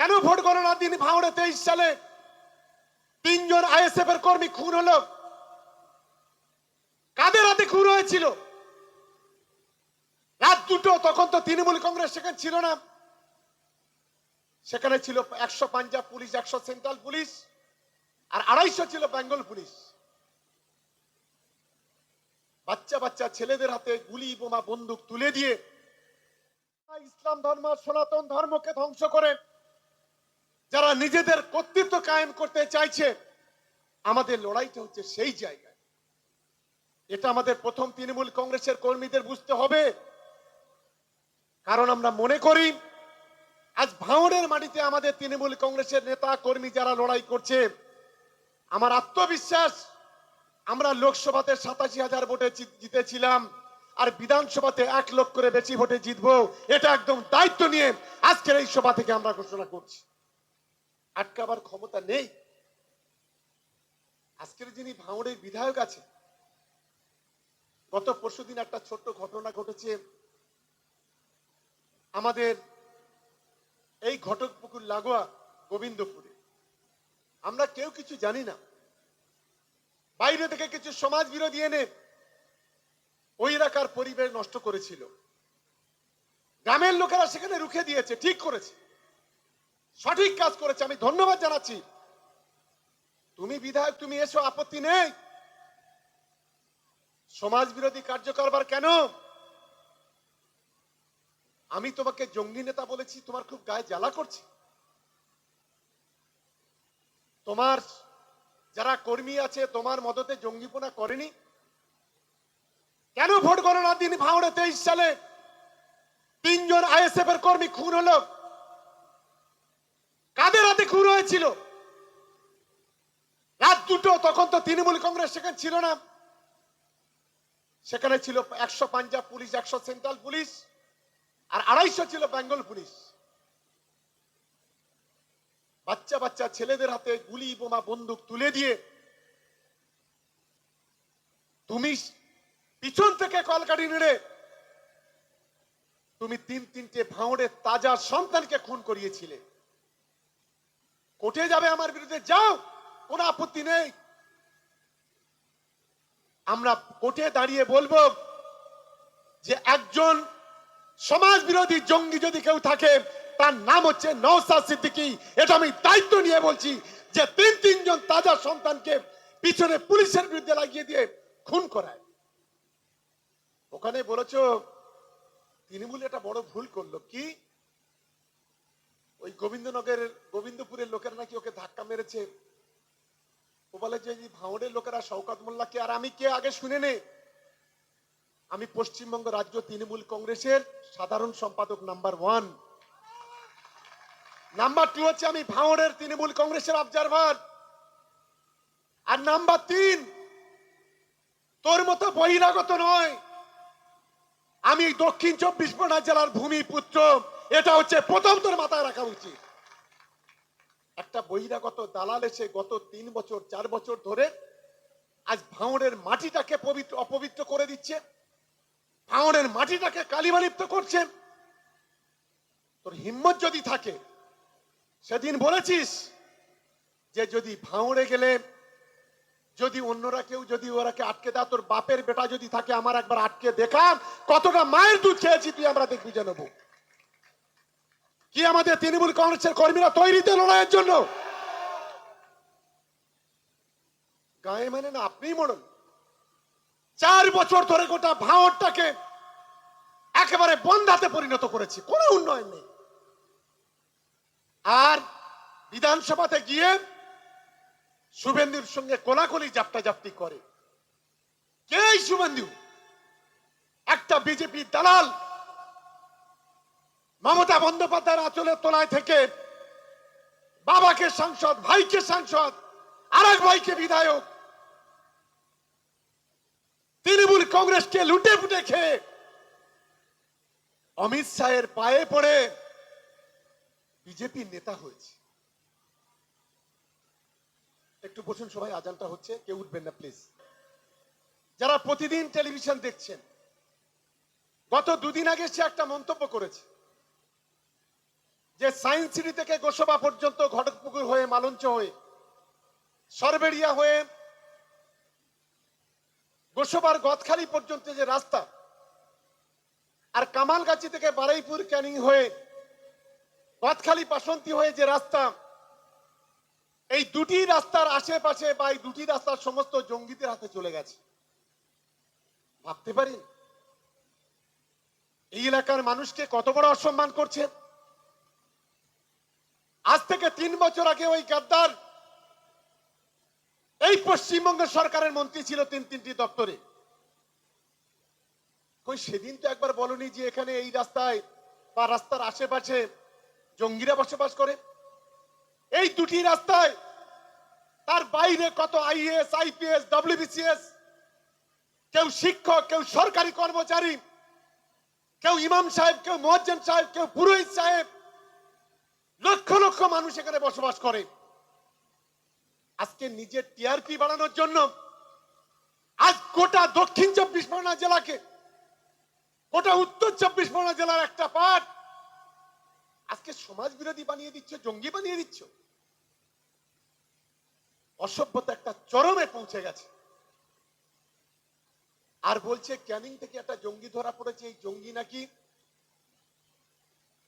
কেন ভোট গণনার দিন ভাঙড়ে তেইশ সালে? তিনজন আইএসএফ এর কর্মী খুন হলো। কাদের হাতে খুন হয়েছিল? রাত দুটো, তখন তো তৃণমূল কংগ্রেস সেখানে ছিল না। সেখানে ছিল একশো পাঞ্জাব পুলিশ, একশো সেন্ট্রাল পুলিশ, আর আড়াইশো ছিল বেঙ্গল পুলিশ। বাচ্চা বাচ্চা ছেলেদের হাতে গুলি, বোমা, বন্দুক তুলে দিয়ে ইসলাম ধর্ম, সনাতন ধর্মকে ধ্বংস করে যারা নিজেদের কর্তৃত্ব কায়েম করতে চাইছে, আমাদের লড়াইটা হচ্ছে সেই জায়গায়। এটা আমাদের প্রথম তৃণমূল কংগ্রেসের কর্মীদের বুঝতে হবে। কারণ আমরা মনে করি, আজ ভাঙড়ের মাটিতে আমাদের তৃণমূল কংগ্রেসের নেতা কর্মী যারা লড়াই করছে, আমার আত্মবিশ্বাস, আমরা লোকসভাতে সাতাশি হাজার ভোটে জিতেছিলাম, আর বিধানসভাতে এক লক্ষ করে বেশি ভোটে জিতবো, এটা একদম দায়িত্ব নিয়ে আজকের এই সভা থেকে আমরা ঘোষণা করছি। আটকাবার ক্ষমতা নেই। আজকের যিনি ভাঙড়ের বিধায়ক আছে গত পরশুদিন একটা ছোট্ট ঘটনা ঘটেছে। আমাদের এই ঘটকপুকুর লাগোয়া গোবিন্দপুরে। আমরা কেউ কিছু জানি না। বাইরে থেকে কিছু সমাজ বিরোধী এনে ওই এলাকার পরিবেশ নষ্ট করেছিল। গ্রামের লোকেরা সেখানে রুখে দিয়েছে, ঠিক করেছে। সঠিক কাজ করেছে, আমি ধন্যবাদ জানাচ্ছি। তুমি বিধায়ক, তুমি এসো, আপত্তি নেই। সমাজ বিরোধী কার্যকরবার কেন? আমি তোমাকে জঙ্গি নেতা বলেছি, তোমার খুব গায়ে জ্বালা করছে। তোমার যারা কর্মী আছে, তোমার মদতে জঙ্গিপনা করেনি? কেন ভোট গণনার দিন ভাঙড়ে তেইশ সালে তিনজন আইএসএফ এর কর্মী খুন হলো? কাদের হাতে খুন হয়েছিল? রাত দুটো, তখন তো তৃণমূল কংগ্রেস সেখানে ছিল না। সেখানে ছিল একশো পাঞ্জাব পুলিশ, একশো সেন্ট্রাল পুলিশ, আর আড়াইশো ছিল বেঙ্গল পুলিশ। বাচ্চা বাচ্চা ছেলেদের হাতে গুলি, বোমা, বন্দুক তুলে দিয়ে তুমি পিছন থেকে কলকাঠি নেড়ে তুমি তিন তিনটে ভাঁড়ের তাজা সন্তানকে খুন করিয়েছিলে। কোর্টে যাবে আমার বিরুদ্ধে, যাও, কোনো আপত্তি নেই। আমরা কোর্টে দাঁড়িয়ে বলব যে একজন সমাজ বিরোধী জঙ্গি যদি কেউ থাকে, তার নাম হচ্ছে নওসাদ সিদ্দিকী। এটা আমি দায়িত্ব নিয়ে বলছি যে তিন তিনজন তাজা সন্তানকে পিছনে পুলিশের বিরুদ্ধে লাগিয়ে দিয়ে খুন করায়। ওখানে বলেছ, তৃণমূল এটা বড় ভুল করল। কি? ওই গোবিন্দনগরের, গোবিন্দপুরের লোকের নাকি ওকে ধাক্কা মেরেছে। ও বলে যে ভাঁড়ের লোকেরা শওকত মোল্লাকে, আর আমি কে আগে শুনে নে? আমি পশ্চিমবঙ্গ রাজ্য তৃণমূল কংগ্রেসের সাধারণ সম্পাদক নাম্বার ওয়ান। নাম্বার টু হচ্ছে আমি ভাঙড়ের তৃণমূল কংগ্রেসের অবজারভার আর নাম্বার তিন, তোর মতো বহিরাগত নয়। আমি দক্ষিণ চব্বিশ পরগনা জেলার ভূমিপুত্র। এটা হচ্ছে প্রথম তোর মাথায় রাখা উচিত। একটা বহিরাগত দালাল এসে গত তিন বছর, চার বছর ধরে আজ ভাঙড়ের মাটিটাকে পবিত্র, অপবিত্র করে দিচ্ছে। ভাঙড়ের মাটিটাকে কালিমালিপ্ত করছে। তোর হিম্মত যদি থাকে, সেদিন বলেছিস যে যদি ভাঙড়ে গেলে, যদি অন্যরা কেউ যদি ওরাকে আটকে দেয়, তোর বাপের বেটা যদি থাকে, আমার একবার আটকে দেখাম কতটা মায়ের দুধ খেয়েছি, তুই আমরা দেখবি জানাব কি আমাদের তৃণমূল কংগ্রেসের কর্মীরা তৈরিতে লড়াইয়ের জন্য? গায়ে মানে না, আপনিই মরণ। চার বছর ধরে গোটা ভাঁড়টাকে একেবারে বন্ধাতে পরিণত করেছি, কোনো উন্নয়ন নেই। আর বিধানসভাতে গিয়ে শুভেন্দুর সঙ্গে কোলাকুলি জাপটা জাপটি করে। কে শুভেন্দু? একটা বিজেপি দালাল বন্দ্যোপাধ্যায়ের আঁচলের তলায় থেকে বাবাকে সাংসদ, ভাইকে সাংসদ আর এক ভাইকে বিধায়ক, তৃণমূল কংগ্রেসকে লুটে ফুটে খেয়ে অমিত শাহের পায়ে পড়ে বিজেপির নেতা হয়েছে। একটু বসুন সবাই, আজানটা হচ্ছে, কেউ উঠবেন না প্লিজ যারা প্রতিদিন টেলিভিশন দেখছেন, গত দুদিন আগে সে একটা মন্তব্য করেছে। যে সায়েন্স সিটি থেকে গোসবা পর্যন্ত ঘটকপুকুর হয়ে মালঞ্চ হয়ে, সরবেড়িয়া হয়ে, গোসবার গদখালি পর্যন্ত যে রাস্তা, আর কামালগাছি থেকে বারাইপুর ক্যানিং হয়ে, গদখালি বাসন্তী হয়ে যে রাস্তা, এই দুটি রাস্তার আশেপাশে বা এই দুটি রাস্তার সমস্ত জঙ্গিদের হাতে চলে গেছে। ভাবতে পারি? এই এলাকার মানুষকে কত বড় অসম্মান করছে? আজ থেকে তিন বছর আগে ওই গাদ্দার, এই পশ্চিমবঙ্গ সরকারের মন্ত্রী ছিল তিন তিনটি দপ্তরে। কই সেদিন তো একবার বলনি যে এখানে এই রাস্তায় বা রাস্তার আশেপাশে জঙ্গিরা বসবাস করে। এই দুটি রাস্তায় তার বাইরে কত আইএস আইপিএস ডব্লিউবিসিএস কেউ শিক্ষক, কেউ সরকারি কর্মচারী, কেউ ইমাম সাহেব, কেউ মোয়াজ্জেম সাহেব, কেউ পুরোহিত সাহেব লক্ষ লক্ষ মানুষ এখানে বসবাস করে। আজকে নিজের টিআরপি বাড়ানোর জন্য আজ গোটা দক্ষিণ চব্বিশ পরগনা জেলাকে, গোটা উত্তর চব্বিশ পরগনা জেলার একটা পার্ট আজকে সমাজ বিরোধী বানিয়ে দিচ্ছ, জঙ্গি বানিয়ে দিচ্ছ। অসভ্যতা একটা চরমে পৌঁছে গেছে। আর বলছে, ক্যানিং থেকে একটা জঙ্গি ধরা পড়েছে, এই জঙ্গি নাকি?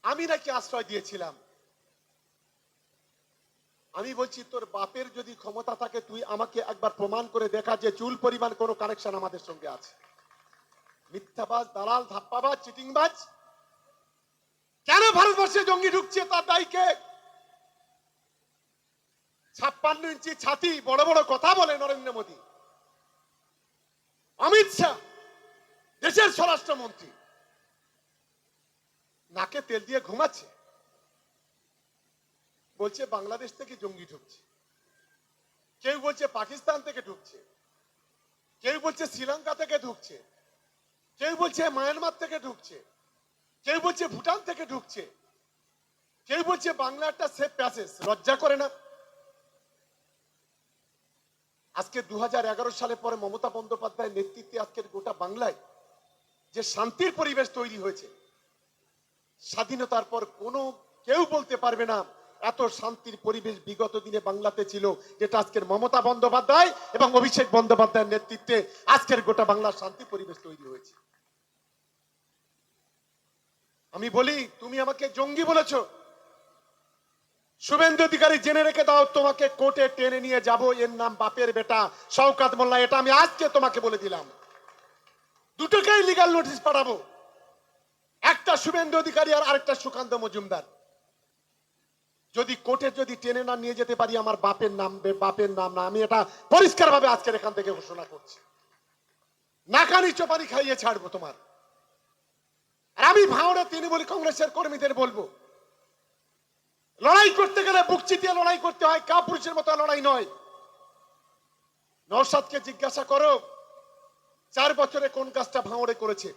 আমি নাকি আশ্রয় দিয়েছিলাম। আমি বলছি, তোর বাপের যদি ক্ষমতা থাকে, তুই আমাকে একবার প্রমাণ করে দেখা যে চুল পরিমাণ কোনো কানেকশন আমাদের সঙ্গে আছে। মিথ্যাবাজ, দালাল, ধাপ্পাবাজ, চিটিংবাজ। কেন ভারতবর্ষে জঙ্গি ঢুকছে তার দায়ীকে ছাপ্পান্ন ইঞ্চি ছাতি, বড় বড় কথা বলে নরেন্দ্র মোদী। অমিত শাহ, দেশের স্বরাষ্ট্রমন্ত্রী। নাকে তেল দিয়ে ঘুমাচ্ছে। বলছে, বাংলাদেশ থেকে জঙ্গি ঢুকছে। কেউ বলছে, পাকিস্তান থেকে ঢুকছে। কেউ বলছে, শ্রীলঙ্কা থেকে ঢুকছে। কেউ বলছে, মায়ানমার থেকে ঢুকছে। কেউ বলছে, ভুটান থেকে ঢুকছে। কেউ বলছে বাংলা একটা সেফ প্যাসেজ লজ্জা করে না। আজকে দু হাজার এগারো সালে পরে মমতা বন্দ্যোপাধ্যায়ের নেতৃত্বে আজকের গোটা বাংলায় যে শান্তির পরিবেশ তৈরি হয়েছে, স্বাধীনতার পর কোনো কেউ বলতে পারবে না। এত শান্তির পরিবেশ বিগত দিনে বাংলাতে ছিল, যেটা আজকের মমতা বন্দ্যোপাধ্যায় এবং অভিষেক বন্দ্যোপাধ্যায়ের নেতৃত্বে আজকের গোটা বাংলার শান্তি পরিবেশ তৈরি হয়েছে। আমি বলি, তুমি আমাকে জঙ্গি বলেছ। শুভেন্দু অধিকারী জেনে রেখে দাও, তোমাকে কোর্টে টেনে নিয়ে যাব, এর নাম বাপের বেটা শওকাত মোল্লা, এটা আমি আজকে তোমাকে বলে দিলাম। দুটোকেই লিগাল নোটিশ পাঠাবো। একটা শুভেন্দু অধিকারী আর আরেকটা সুকান্ত মজুমদার। যদি কোর্টে যদি টেনে না নিয়ে যেতে পারি, আমার বাপের নাম বাপের নাম না। আমি এটা পরিষ্কার ভাবে আজকের এখান থেকে ঘোষণা করছি। নাকানি চোপানি খাইয়ে ছাড়বো তোমার। আর আমি ভাঁড়ে তৃণমূল কংগ্রেসের কর্মীদের বলব, লড়াই করতে গেলে বুক চিতিয়ে লড়াই করতে হয় কা পুরুষের মতো লড়াই নয়। নৌসাদকে জিজ্ঞাসা করো, চার বছরে কোন কাজটা ভাঙড়ে করেছে?